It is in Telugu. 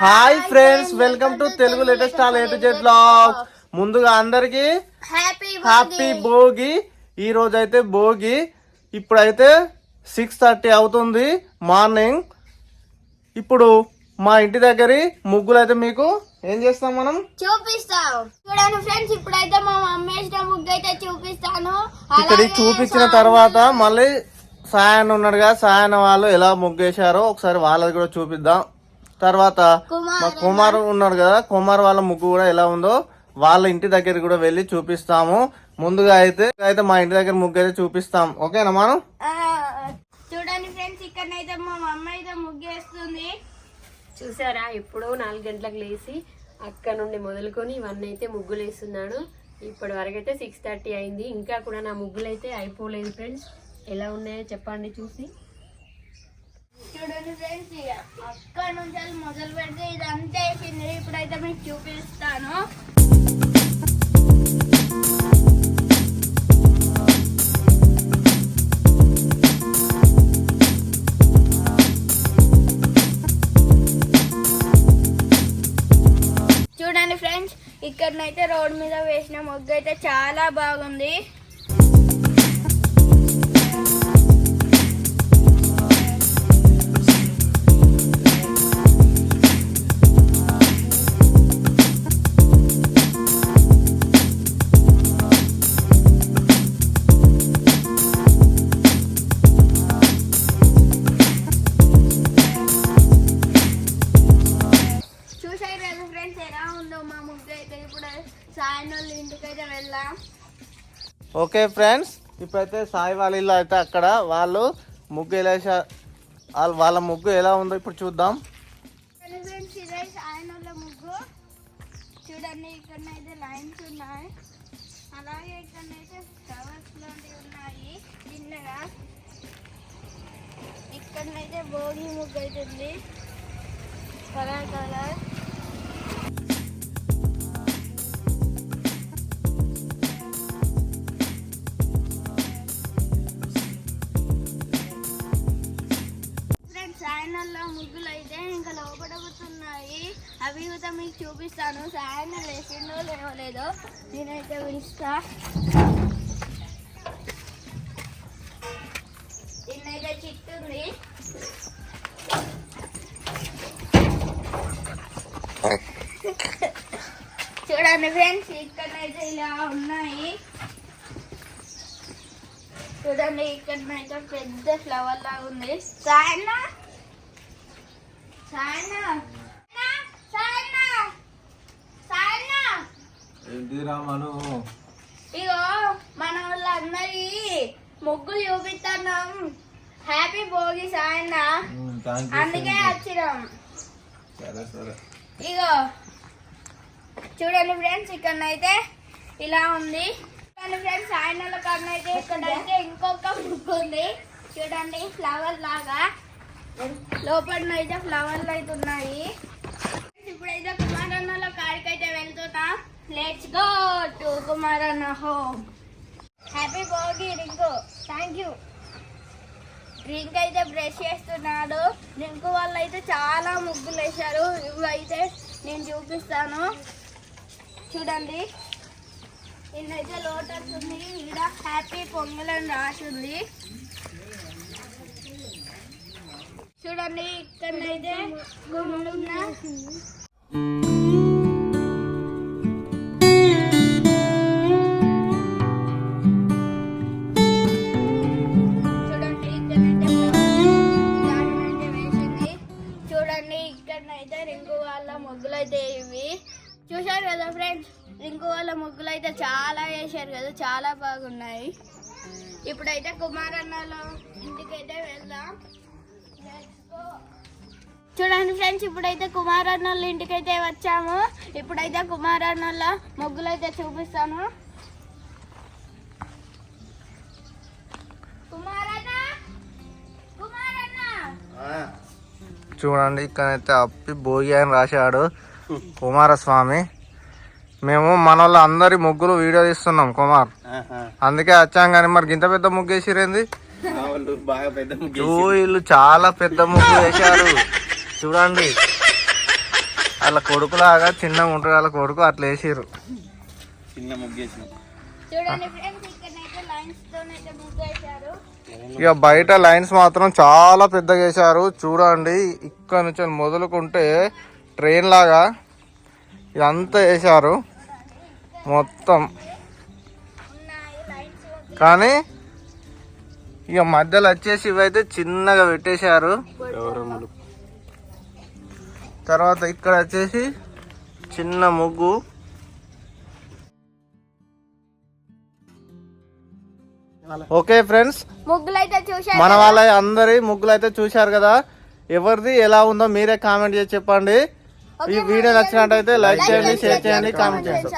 Hi friends welcome to Telugu latest all A to Z blog ముందుగా అందరికి హ్యాపీ హ్యాపీ భోగి ఈ రోజు అయితే భోగి ఇప్పుడైతే సిక్స్ థర్టీ అవుతుంది మార్నింగ్. ఇప్పుడు మా ఇంటి దగ్గరి ముగ్గులు అయితే మీకు ఏం చేస్తాం మనం? చూపిస్తాం. చూడండి ఫ్రెండ్స్ ఇప్పుడైతే మా మమ్మీ వేసిన ముగ్గు అయితే చూపిస్తాను ఇక్కడ చూపించిన తర్వాత మళ్ళీ సాయన్ ఉన్నాడుగా. సాయన్ వాళ్ళు ఎలా ముగ్గేశారో ఒకసారి వాళ్ళది కూడా చూపిద్దాం. తర్వాత మా కుమార్ ఉన్నాడు కదా కుమార్ వాళ్ళ ముగ్గు కూడా ఎలా ఉందో వాళ్ళ ఇంటి దగ్గర కూడా వెళ్ళి చూపిస్తాము. ముందుగా అయితే అయితే మా ఇంటి దగ్గర ముగ్గు అయితే చూపిస్తాం. ఓకేనా మనం? చూడండి ఫ్రెండ్స్ ఇక్కడనైతే మా మమ్మీ అయితే ముగ్గు వేస్తుంది. చూసారా ఎప్పుడో నాలుగు గంటలకు లేచి అక్కడ నుండి మొదలుకొని ఇవన్నీ అయితే ముగ్గులు వేస్తున్నాడు. ఇప్పటి వరకు అయితే సిక్స్ థర్టీ అయింది. ఇంకా కూడా నా ముగ్గులు అయితే అయిపోలేదు ఫ్రెండ్స్. ఎలా ఉన్నాయో చెప్పండి చూసి. చూడండి ఫ్రెండ్స్ అక్కడ నుంచి మొదలు పెడితే ఇదంతా వేసింది. ఇప్పుడైతే మీకు చూపిస్తాను. చూడండి ఫ్రెండ్స్ ఇక్కడనైతే రోడ్ మీద వేసిన మొగ్గు అయితే చాలా బాగుంది. ఇంటికైతే వెళ్దాం ఓకే ఫ్రెండ్స్ ఇప్పుడైతే సాయి వాళ్ళ ఇల్లు అయితే అక్కడ. వాళ్ళు ముగ్గు ఎలా వాళ్ళ వాళ్ళ ముగ్గు ఎలా ఉందో ఇప్పుడు చూద్దాం. ముగ్గు. చూడండి ఇక్కడనైతే లైన్స్ ఉన్నాయి. అలాగే ఇక్కడనైతే ఫ్లవర్స్ లాంటివి ఉన్నాయి. చిన్నగా. ఇక్కడనైతే భోగి ముగ్గు అవుతుంది కలర్ కలర్. అవి కూడా మీకు చూపిస్తాను. సాయన లేచిందో లేవలేదో నేనైతే పిలుస్తా. దీన్నైతే చిట్టుంది చూడండి ఫ్రెండ్స్ ఇక్కడైతే ఇలా ఉన్నాయి. చూడండి ఇక్కడనైతే పెద్ద ఫ్లవర్ లాగా ఉంది. సాయన్న సాయన్న సాయన్న సాయన్న ఇగో మన వాళ్ళందరి ముగ్గులు చూపిస్తున్నాం హ్యాపీ భోగి సాయన్న. అందుకే వచ్చినాం. సరే సరే. ఇగో చూడండి ఫ్రెండ్స్ ఇక్కడనైతే ఇలా ఉంది. చూడండి ఫ్రెండ్స్ ఆయనల కన్నైతే ఇక్కడైతే ఇంకొక బుక్ ఉంది. చూడండి ఫ్లవర్ లాగా. లోపలనైతే ఫ్లవర్లు అయితే ఉన్నాయి. ఇప్పుడైతే let's go to కుమారన్న home happy Bhogi Rinku thank you rink అయితే బ్రష్ చేస్తున్నాడు. రింకు వాళ్ళు అయితే చాలా ముగ్గులు వేశారు. ఇవైతే నేను చూపిస్తాను. చూడండి. ఇన్నైతే లోటస్ ఉంది. ఇక్కడ హ్యాపీ పొంగల్ అని రాసి ఉంది చూడండి ఇక్కడనైతే గుమ్ములున్న అయితే రింగు వాళ్ళ ముగ్గులు అయితే ఇవి. చూశారు కదా ఫ్రెండ్స్ రింగు వాళ్ళ ముగ్గులు అయితే చాలా వేశారు కదా చాలా బాగున్నాయి. ఇప్పుడైతే కుమారన్నలో ఇంటికైతే వెళ్దాం. చూడండి ఫ్రెండ్స్ ఇప్పుడైతే కుమారన్నోళ్ళ ఇంటికైతే వచ్చాము. ఇప్పుడైతే కుమారన్నోళ్ళ ముగ్గులు అయితే చూపిస్తాను. కుమారన్న! కుమారన్న! చూడండి ఇక్కడైతే అప్పి భోగి అని రాశాడు కుమారస్వామి. మేము మన వాళ్ళ అందరి ముగ్గులు వీడియో తీస్తున్నాం కుమార్. అందుకే వచ్చాం కానీ మరి ఇంత పెద్ద ముగ్గు వేసిరేంది వాళ్ళు ముగ్గు చాలా పెద్ద ముగ్గు వేశారు. చూడండి. వాళ్ళ కొడుకులాగా చిన్నగా ఉంటారు వాళ్ళ కొడుకు అట్లా వేసిర్రు. చిన్న ముగ్గేసిన చూడండి ఫ్రెండ్స్ ఇక్కడైతే లైన్స్ తోనైతే ముగ్గు వేశారు ఇక బయట లైన్స్ మాత్రం చాలా పెద్దగా వేశారు. చూడండి ఇక్కడ నుంచి మొదలుకుంటే ట్రైన్ లాగా ఇదంతా వేశారు. మొత్తం. కానీ ఇక మధ్యలో వచ్చేసి ఇవైతే చిన్నగా పెట్టేశారు. తర్వాత ఇక్కడ వచ్చేసి చిన్న ముగ్గు. ఓకే ఫ్రెండ్స్ మన వాళ్ళ అందరి ముగ్గులు అయితే చూశారు కదా? ఎవరిది ఎలా ఉందో మీరే కామెంట్ చేసి చెప్పండి. ఈ వీడియో నచ్చినట్టయితే లైక్ చేయండి షేర్ చేయండి కామెంట్ చేయండి.